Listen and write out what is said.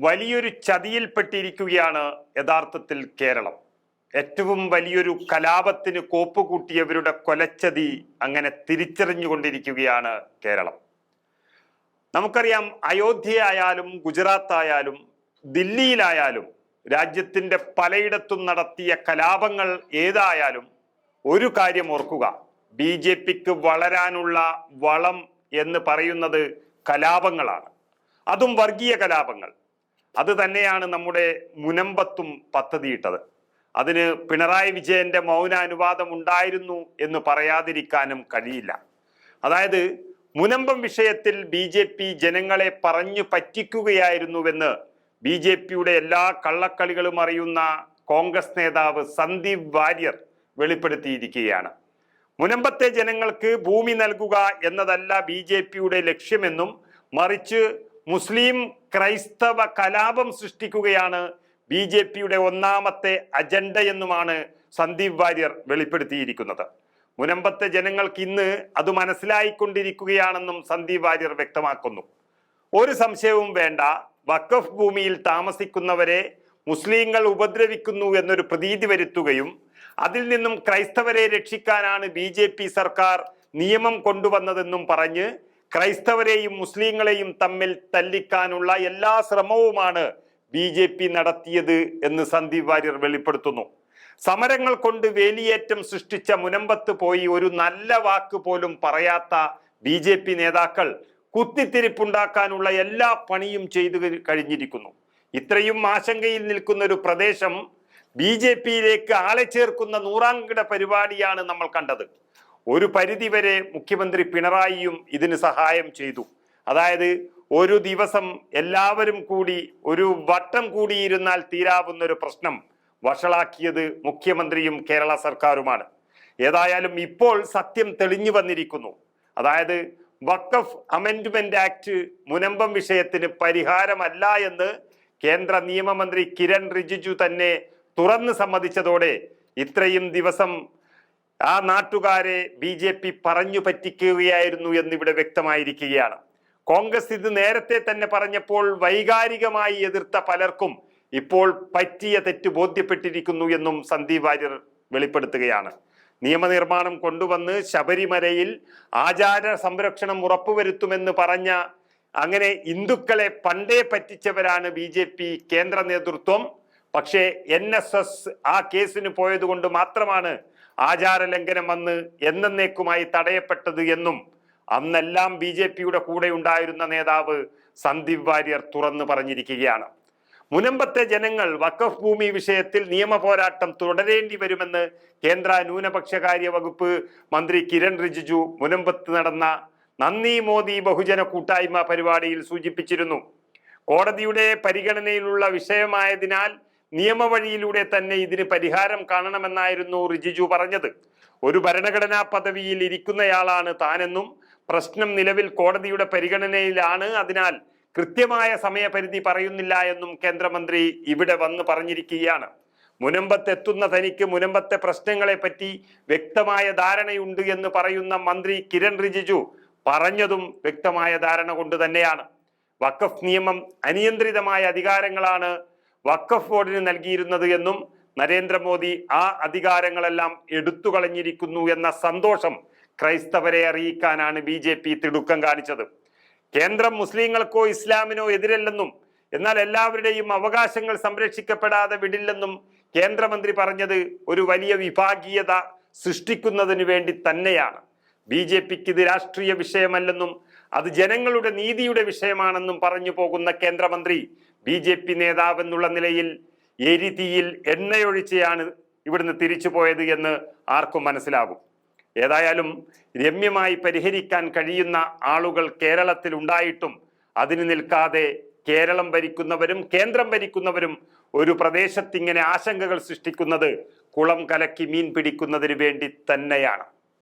വലിയൊരു ചതിയിൽപ്പെട്ടിരിക്കുകയാണ് യഥാർത്ഥത്തിൽ കേരളം. ഏറ്റവും വലിയൊരു കലാപത്തിന് കോപ്പ് കൂട്ടിയവരുടെ കൊലച്ചതി അങ്ങനെ തിരിച്ചറിഞ്ഞുകൊണ്ടിരിക്കുകയാണ് കേരളം. നമുക്കറിയാം അയോധ്യയായാലും ഗുജറാത്ത് ആയാലും ദില്ലിയിലായാലും രാജ്യത്തിന്റെ പലയിടത്തും നടത്തിയ കലാപങ്ങൾ ഏതായാലും ഒരു കാര്യം ഓർക്കുക. ബി ജെ പിക്ക് വളരാനുള്ള വളം എന്ന് പറയുന്നത് കലാപങ്ങളാണ്. അതും വർഗീയ കലാപങ്ങൾ. അത് തന്നെയാണ് നമ്മുടെ മുനമ്പത്തും പദ്ധതിയിട്ടത്. അതിന് പിണറായി വിജയന്റെ മൗനാനുവാദം ഉണ്ടായിരുന്നു എന്ന് പറയാതിരിക്കാനും കഴിയില്ല. അതായത് മുനമ്പം വിഷയത്തിൽ ബി ജെ പി ജനങ്ങളെ പറഞ്ഞു പറ്റിക്കുകയായിരുന്നുവെന്ന് ബി ജെ പിയുടെ എല്ലാ കള്ളക്കളികളും അറിയുന്ന കോൺഗ്രസ് നേതാവ് സന്ദീപ് വാര്യർ വെളിപ്പെടുത്തിയിരിക്കുകയാണ്. മുനമ്പത്തെ ജനങ്ങൾക്ക് ഭൂമി നൽകുക എന്നതല്ല ബി ജെ പിയുടെ ലക്ഷ്യമെന്നും മറിച്ച് മുസ്ലിം ക്രൈസ്തവ കലാപം സൃഷ്ടിക്കുകയാണ് ബി ജെ പിയുടെ ഒന്നാമത്തെ അജണ്ട എന്നുമാണ് സന്ദീപ് വാര്യർ വെളിപ്പെടുത്തിയിരിക്കുന്നത്. മുനമ്പത്തെ ജനങ്ങൾക്ക് ഇന്ന് അത് മനസ്സിലായിക്കൊണ്ടിരിക്കുകയാണെന്നും സന്ദീപ് വാര്യർ വ്യക്തമാക്കുന്നു. ഒരു സംശയവും വേണ്ട വഖഫ് ഭൂമിയിൽ താമസിക്കുന്നവരെ മുസ്ലിങ്ങൾ ഉപദ്രവിക്കുന്നു എന്നൊരു പ്രതീതി വരുത്തുകയും അതിൽ നിന്നും ക്രൈസ്തവരെ രക്ഷിക്കാനാണ് ബി സർക്കാർ നിയമം കൊണ്ടുവന്നതെന്നും പറഞ്ഞ് ക്രൈസ്തവരെയും മുസ്ലിങ്ങളെയും തമ്മിൽ തല്ലിക്കാനുള്ള എല്ലാ ശ്രമവുമാണ് ബി ജെ പി നടത്തിയത് എന്ന് സന്ദീപ് വാര്യർ വെളിപ്പെടുത്തുന്നു. സമരങ്ങൾ കൊണ്ട് വേലിയേറ്റം സൃഷ്ടിച്ച മുനമ്പത്ത് പോയി ഒരു നല്ല വാക്ക് പോലും പറയാത്ത ബി ജെ പി നേതാക്കൾ കുത്തിത്തിരിപ്പുണ്ടാക്കാനുള്ള എല്ലാ പണിയും ചെയ്തു കഴിഞ്ഞിരിക്കുന്നു. ഇത്രയും ആശങ്കയിൽ നിൽക്കുന്ന ഒരു പ്രദേശം ബി ജെ പിയിലേക്ക് ആളെ ചേർക്കുന്ന നൂറാംകിട പരിപാടിയാണ് നമ്മൾ കണ്ടത്. ഒരു പരിധിവരെ മുഖ്യമന്ത്രി പിണറായിയും ഇതിന് സഹായം ചെയ്തു. അതായത് ഒരു ദിവസം എല്ലാവരും കൂടി ഒരു വട്ടം കൂടിയിരുന്നാൽ തീരാവുന്ന ഒരു പ്രശ്നം വഷളാക്കിയത് മുഖ്യമന്ത്രിയും കേരള സർക്കാരുമാണ്. ഏതായാലും ഇപ്പോൾ സത്യം തെളിഞ്ഞു വന്നിരിക്കുന്നു. അതായത് വക്കഫ് അമെൻഡ്മെന്റ് ആക്ട് മുനമ്പം വിഷയത്തിന് പരിഹാരമല്ല എന്ന് കേന്ദ്ര നിയമമന്ത്രി കിരൺ റിജിജു തന്നെ തുറന്ന് സമ്മതിച്ചതോടെ ഇത്രയും ദിവസം ആ നാട്ടുകാരെ ബി ജെ പി പറഞ്ഞു പറ്റിക്കുകയായിരുന്നു എന്നിവിടെ വ്യക്തമായിരിക്കുകയാണ്. കോൺഗ്രസ് ഇത് നേരത്തെ തന്നെ പറഞ്ഞപ്പോൾ വൈകാരികമായി എതിർത്ത പലർക്കും ഇപ്പോൾ പറ്റിയ തെറ്റ് ബോധ്യപ്പെട്ടിരിക്കുന്നു എന്നും സന്ദീപ് വാര്യർ വെളിപ്പെടുത്തുകയാണ്. നിയമനിർമ്മാണം കൊണ്ടുവന്ന് ശബരിമലയിൽ ആചാര സംരക്ഷണം ഉറപ്പുവരുത്തുമെന്ന് പറഞ്ഞ അങ്ങനെ ഹിന്ദുക്കളെ പണ്ടേ പറ്റിച്ചവരാണ് ബി ജെ പി കേന്ദ്ര നേതൃത്വം. പക്ഷേ എൻ എസ് എസ് ആ കേസിന് പോയത് കൊണ്ട് മാത്രമാണ് ആചാര ലംഘനം വന്ന് എന്നേക്കുമായി തടയപ്പെട്ടത് എന്നും അന്നെല്ലാം ബി ജെ പിയുടെ കൂടെ ഉണ്ടായിരുന്ന നേതാവ് സന്ദീപ് വാര്യർ തുറന്നു പറഞ്ഞിരിക്കുകയാണ്. മുനമ്പത്തെ ജനങ്ങൾ വഖഫ് ഭൂമി വിഷയത്തിൽ നിയമ പോരാട്ടം തുടരേണ്ടി വരുമെന്ന് കേന്ദ്ര ന്യൂനപക്ഷകാര്യ വകുപ്പ് മന്ത്രി കിരൺ റിജിജു മുനമ്പത്ത് നടന്ന നന്ദി മോദി ബഹുജന കൂട്ടായ്മ പരിപാടിയിൽ സൂചിപ്പിച്ചിരുന്നു. കോടതിയുടെ പരിഗണനയിലുള്ള വിഷയമായതിനാൽ നിയമവഴിയിലൂടെ തന്നെ ഇതിന് പരിഹാരം കാണണമെന്നായിരുന്നു റിജിജു പറഞ്ഞത്. ഒരു ഭരണഘടനാ പദവിയിൽ ഇരിക്കുന്നയാളാണ് താനെന്നും പ്രശ്നം നിലവിൽ കോടതിയുടെ പരിഗണനയിലാണ്. അതിനാൽ കൃത്യമായ സമയപരിധി പറയുന്നില്ല എന്നും കേന്ദ്രമന്ത്രി ഇവിടെ വന്ന് പറഞ്ഞിരിക്കുകയാണ്. മുനമ്പത്തെത്തുന്ന തനിക്ക് മുനമ്പത്തെ പ്രശ്നങ്ങളെ പറ്റി വ്യക്തമായ ധാരണയുണ്ട് എന്ന് പറയുന്ന മന്ത്രി കിരൺ റിജിജു പറഞ്ഞതും വ്യക്തമായ ധാരണ കൊണ്ട് തന്നെയാണ്. വഖഫ് നിയമം അനിയന്ത്രിതമായ അധികാരങ്ങളാണ് വഖഫ് ബോർഡിന് നൽകിയിരുന്നത് എന്നും നരേന്ദ്രമോദി ആ അധികാരങ്ങളെല്ലാം എടുത്തു കളഞ്ഞിരിക്കുന്നു എന്ന സന്തോഷം ക്രൈസ്തവരെ അറിയിക്കാനാണ് ബി ജെ പി തിടുക്കം കാണിച്ചത്. കേന്ദ്രം മുസ്ലിങ്ങൾക്കോ ഇസ്ലാമിനോ എതിരല്ലെന്നും എന്നാൽ എല്ലാവരുടെയും അവകാശങ്ങൾ സംരക്ഷിക്കപ്പെടാതെ വിടില്ലെന്നും കേന്ദ്രമന്ത്രി പറഞ്ഞത് ഒരു വലിയ വിഭാഗീയത സൃഷ്ടിക്കുന്നതിന് വേണ്ടി തന്നെയാണ്. ബി ജെ പിക്ക് ഇത് രാഷ്ട്രീയ വിഷയമല്ലെന്നും അത് ജനങ്ങളുടെ നീതിയുടെ വിഷയമാണെന്നും പറഞ്ഞു പോകുന്ന കേന്ദ്രമന്ത്രി ബി ജെ പി നേതാവെന്നുള്ള നിലയിൽ എരിതിയിൽ എണ്ണയൊഴിച്ചയാണ് ഇവിടുന്ന് തിരിച്ചു പോയത് എന്ന് ആർക്കും മനസ്സിലാകും ഏതായാലും രമ്യമായി പരിഹരിക്കാൻ കഴിയുന്ന ആളുകൾ കേരളത്തിൽ ഉണ്ടായിട്ടും അതിന് നിൽക്കാതെ കേരളം ഭരിക്കുന്നവരും കേന്ദ്രം ഭരിക്കുന്നവരും ഒരു പ്രദേശത്തിങ്ങനെ ആശങ്കകൾ സൃഷ്ടിക്കുന്നത് കുളം കലക്കി മീൻ പിടിക്കുന്നതിന് വേണ്ടി തന്നെയാണ്.